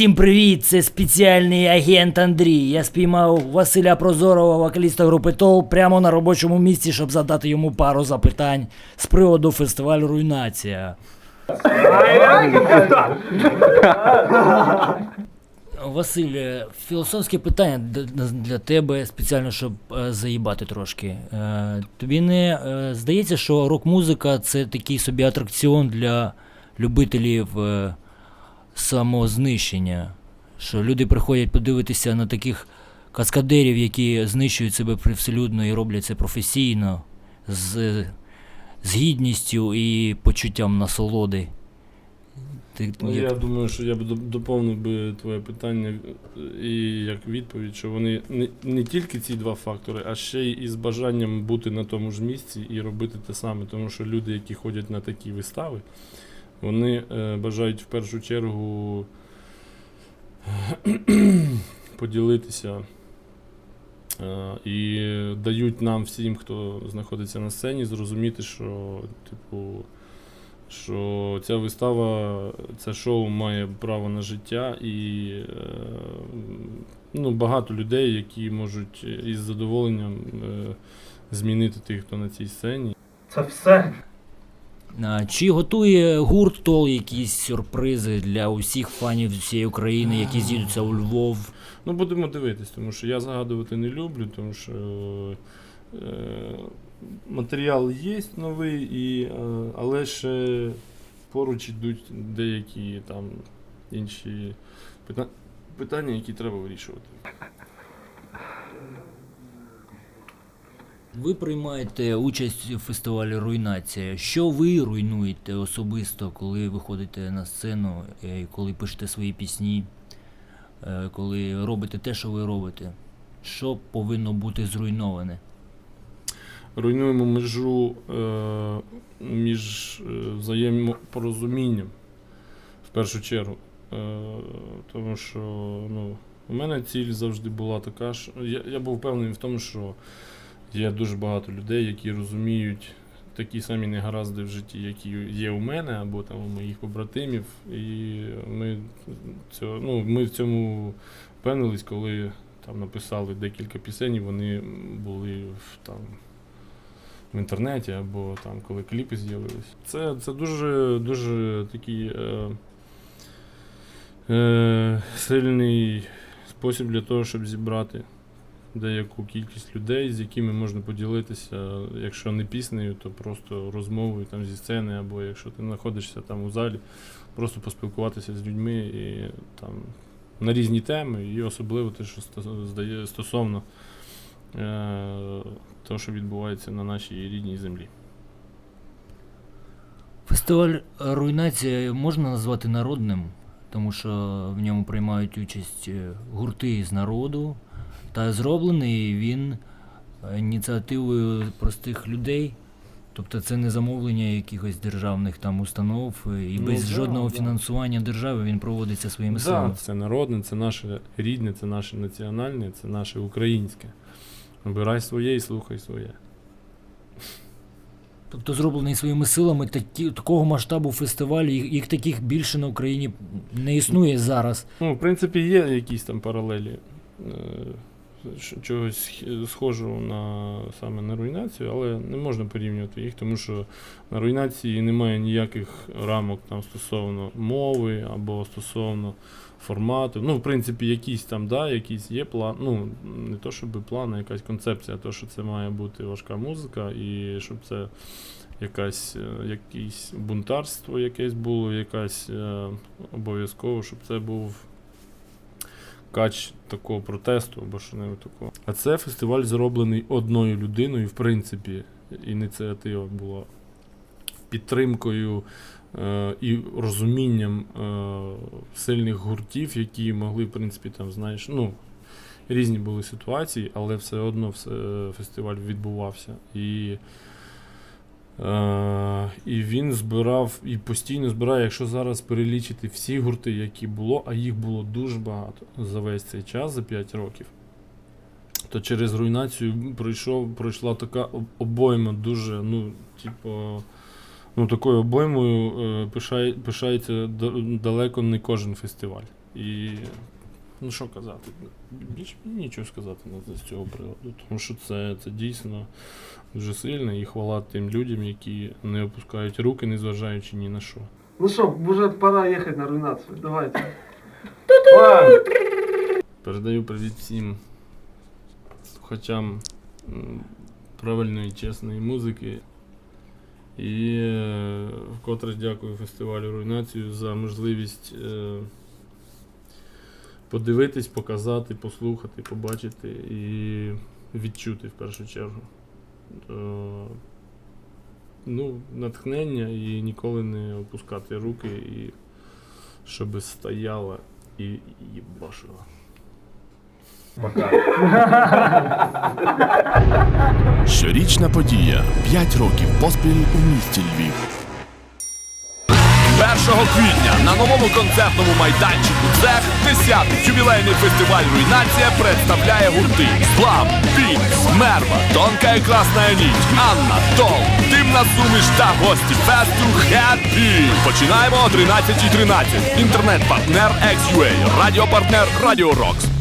Усім привіт! Це спеціальний агент Андрій. Я спіймав Василя Прозорова, вокаліста групи Тол, прямо на робочому місці, щоб задати йому пару запитань з приводу фестивалю Руйнація. Василь, філософське питання для тебе спеціально, щоб е, заїбати трошки. Е, Тобі не е, здається, що рок-музика це такий собі атракціон для любителів самознищення? Що люди приходять подивитися на таких каскадерів, які знищують себе привселюдно і роблять це професійно, з, з гідністю і почуттям насолоди. Ти, Ну, як- я думаю, що я б доповнив би твоє питання е, і як відповідь, що вони не, не тільки ці два фактори, а ще й із бажанням бути на тому ж місці і робити те саме. Тому що люди, які ходять на такі вистави, вони е, бажають в першу чергу поділитися е, і дають нам всім, хто знаходиться на сцені, зрозуміти, що, типу, що ця вистава, це шоу має право на життя, і е, ну, багато людей, які можуть із задоволенням змінити тих, хто на цій сцені. Це все. Чи готує гурт Тол якісь сюрпризи для усіх фанів з усієї України, які з'їдуться у Львов? Ну, будемо дивитись, тому що я загадувати не люблю, тому що е, матеріал є новий, і, е, але ще поруч йдуть деякі там інші питання, які треба вирішувати. Ви приймаєте участь у фестивалі Руйнація. Що ви руйнуєте особисто, коли виходите на сцену, е, коли пишете свої пісні, е, коли робите те, що ви робите? Що повинно бути зруйноване? руйнуємо межу е, між е, взаємопорозумінням в першу чергу. Е, тому що ну, у мене ціль завжди була така, що я, я був впевнений в тому, що є дуже багато людей, які розуміють такі самі негаразди в житті, які є у мене або там у моїх побратимів. І ми, цього, ну, ми в цьому впевнились, коли там написали декілька пісень, і вони були там в інтернеті або там, коли кліпи з'явились. Це, це дуже, дуже такий е, е, сильний спосіб для того, щоб зібрати деяку кількість людей, з якими можна поділитися, якщо не піснею, то просто розмовою там зі сцени, або якщо ти знаходишся там у залі, просто поспілкуватися з людьми і там на різні теми, і особливо те, що здає стосовно е, того, що відбувається на нашій рідній землі. Фестиваль Руйнація можна назвати народним, тому що в ньому приймають участь е, гурти з народу, та зроблений він е, ініціативою простих людей. Тобто це не замовлення якихось державних там установ, е, і Ну, без да, жодного да. фінансування держави він проводиться своїми Да, силами. це народне, це наше рідне, це наше національне, це наше українське. Обирай своє і слухай своє. Тобто зроблений своїми силами такі, такого масштабу фестивалю, їх, їх таких більше на Україні не існує зараз. Ну, в принципі, є якісь там паралелі е, чогось схожого на саме на руйнацію, але не можна порівнювати їх, тому що на руйнації немає ніяких рамок там стосовно мови або стосовно формату. Ну, в принципі, якісь там, да, якісь є план. Ну, не то, щоб план, а якась концепція, то, що це має бути важка музика, і щоб це якась, е, якесь бунтарство якесь було, якась е, обов'язково, щоб це був кач такого протесту або що небудь такого. А це фестиваль зроблений одною людиною, в принципі, ініціатива була підтримкою е, і розумінням е, сильних гуртів, які могли, в принципі, там, знаєш, ну. Різні були ситуації, але все одно все, фестиваль відбувався. І Е, і він збирав і постійно збирає, якщо зараз перелічити всі гурти, які було, а їх було дуже багато за весь цей час, за 5 років, то через руйнацію пройшов, пройшла така обойма дуже, ну, типу, ну, такою обоймою е, пишає, пишається далеко не кожен фестиваль. І ну що казати? Більше мені нічого сказати з цього приводу. Тому що це, це дійсно дуже сильно і хвала тим людям, які не опускають руки, незважаючи ні на що. Ну что, уже пора ехать на руйнацию. Давайте. Передаю привіт всім слухачам правильної, чесної музики. І е, вкотре дякую фестивалю Руйнацію за можливість е, подивитись, показати, послухати, побачити і відчути в першу чергу. Е, ну, натхнення і ніколи не опускати руки, і щоб стояла і їбашила. Щорічна подія. 5 років поспіль у місті Львів. 1 квітня на новому концертному майданчику Цех 10-й ювілейний фестиваль Руйнація представляє гурти Слам, Пінкс, Мерва, Тонка і Красна Ніч, Анна, Тол, Димна Суміш та гості фесту Хеппі. Починаємо о 13.13. Інтернет-партнер XUA, радіопартнер Радіо Рокс.